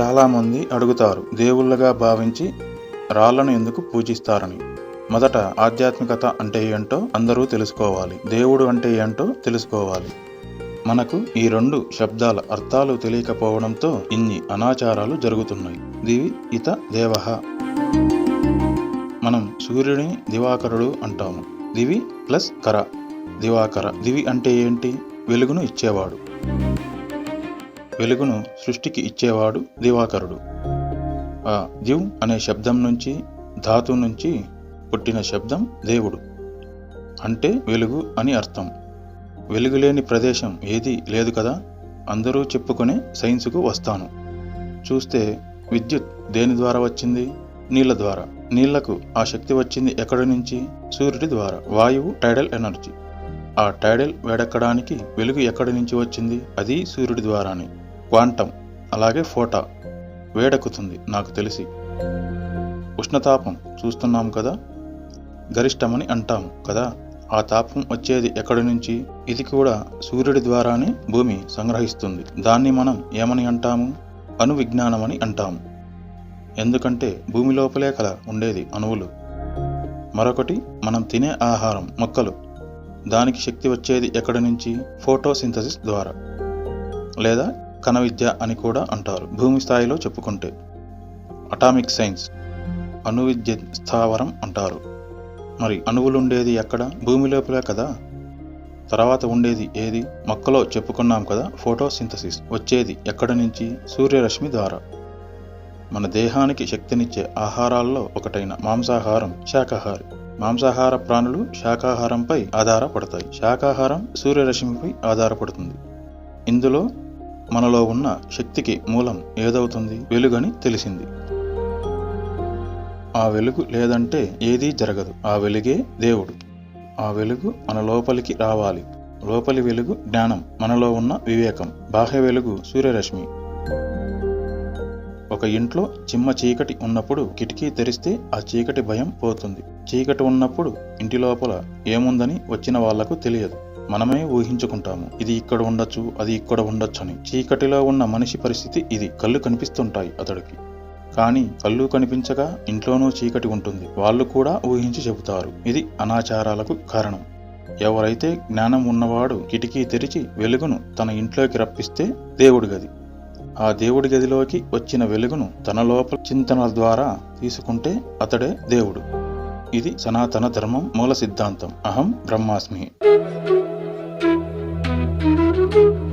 చాలామంది అడుగుతారు దేవుళ్ళగా భావించి రాళ్ళను ఎందుకు పూజిస్తారని? మొదట ఆధ్యాత్మికత అంటే ఏంటో అందరూ తెలుసుకోవాలి. దేవుడు అంటే ఏంటో తెలుసుకోవాలి. మనకు ఈ రెండు శబ్దాల అర్థాలు తెలియకపోవడంతో ఇన్ని అనాచారాలు జరుగుతున్నాయి. దివి ఇత దేవహ మనం సూర్యుని దివాకరుడు అంటాము. దివి ప్లస్ కర. దివాకర. దివి అంటే ఏంటి? వెలుగును ఇచ్చేవాడు. వెలుగును సృష్టికి ఇచ్చేవాడు దివాకరుడు. ఆ దివ్ అనే శబ్దం నుంచి ధాతు నుంచి పుట్టిన శబ్దం దేవుడు. అంటే వెలుగు అని అర్థం. వెలుగులేని ప్రదేశం ఏదీ లేదు కదా? అందరూ చెప్పుకునే సైన్సుకు వస్తాను. చూస్తే విద్యుత్ దేని ద్వారా వచ్చింది? నీళ్ళ ద్వారా. నీళ్ళకు ఆ శక్తి వచ్చింది ఎక్కడి నుంచి? సూర్యుడి ద్వారా. వాయువు టైడల్ ఎనర్జీ ఆ టైడల్ వేడెక్కడానికి వెలుగు ఎక్కడి నుంచి వచ్చింది? అది సూర్యుడి ద్వారానే. క్వాంటం అలాగే ఫోటా వేడెక్కుతుంది నాకు తెలిసి. ఉష్ణతాపం చూస్తున్నాం కదా? గరిష్టమని అంటాము కదా? ఆ తాపం వచ్చేది ఎక్కడి నుంచి? ఇది కూడా సూర్యుడి ద్వారానే భూమి సంగ్రహిస్తుంది. దాన్ని మనం ఏమని అంటాము? అణు విజ్ఞానమని అంటాము ఎందుకంటే భూమి లోపలే కదా ఉండేది అణువులు. మరొకటి మనం తినే ఆహారం మొక్కలు. దానికి శక్తి వచ్చేది ఎక్కడి నుంచి? ఫోటోసింథసిస్ ద్వారా. లేదా కణ విద్య అని కూడా అంటారు. భూమి స్థాయిలో చెప్పుకుంటే అటామిక్ సైన్స్ అణు విద్య స్థావరం అంటారు. మరి అణువులుండేది ఎక్కడ? భూమి లోపలే కదా? తర్వాత ఉండేది ఏది? మొక్కలో చెప్పుకున్నాం కదా ఫోటోసింథసిస్. వచ్చేది ఎక్కడి నుంచి? సూర్యరశ్మి ద్వారా. మన దేహానికి శక్తినిచ్చే ఆహారాల్లో ఒకటైన మాంసాహారం శాకాహారి. మాంసాహార ప్రాణులు శాకాహారంపై ఆధారపడతాయి. శాకాహారం సూర్యరశ్మిపై ఆధారపడుతుంది. ఇందులో మనలో ఉన్న శక్తికి మూలం ఏదవుతుంది? వెలుగని తెలిసింది. ఆ వెలుగు లేదంటే ఏదీ జరగదు. ఆ వెలుగే దేవుడు. ఆ వెలుగు మన లోపలికి రావాలి. లోపలి వెలుగు జ్ఞానం మనలో ఉన్న వివేకం. బాహ్య వెలుగు సూర్యరశ్మి. ఒక ఇంట్లో చిమ్మ చీకటి ఉన్నప్పుడు కిటికీ తెరిస్తే ఆ చీకటి భయం పోతుంది. చీకటి ఉన్నప్పుడు ఇంటి లోపల ఏముందని వచ్చిన వాళ్ళకు తెలియదు. మనమే ఊహించుకుంటాము. ఇది ఇక్కడ ఉండొచ్చు అది ఇక్కడ ఉండొచ్చు అని చీకటిలో ఉన్న మనిషి పరిస్థితి ఇది. కళ్ళు కనిపిస్తుంటాయి అతడికి. కానీ కళ్ళు కనిపించగా ఇంట్లోనూ చీకటి ఉంటుంది. వాళ్ళు కూడా ఊహించి చెబుతారు. ఇది అనాచారాలకు కారణం. ఎవరైతే జ్ఞానం ఉన్నవాడు కిటికీ తెరిచి వెలుగును తన ఇంట్లోకి రప్పిస్తే దేవుడి గది. ఆ దేవుడి గదిలోకి వచ్చిన వెలుగును తన లోపల చింతనల ద్వారా తీసుకుంటే అతడే దేవుడు. ఇది సనాతన ధర్మం మూల సిద్ధాంతం. అహం బ్రహ్మాస్మి. thank you.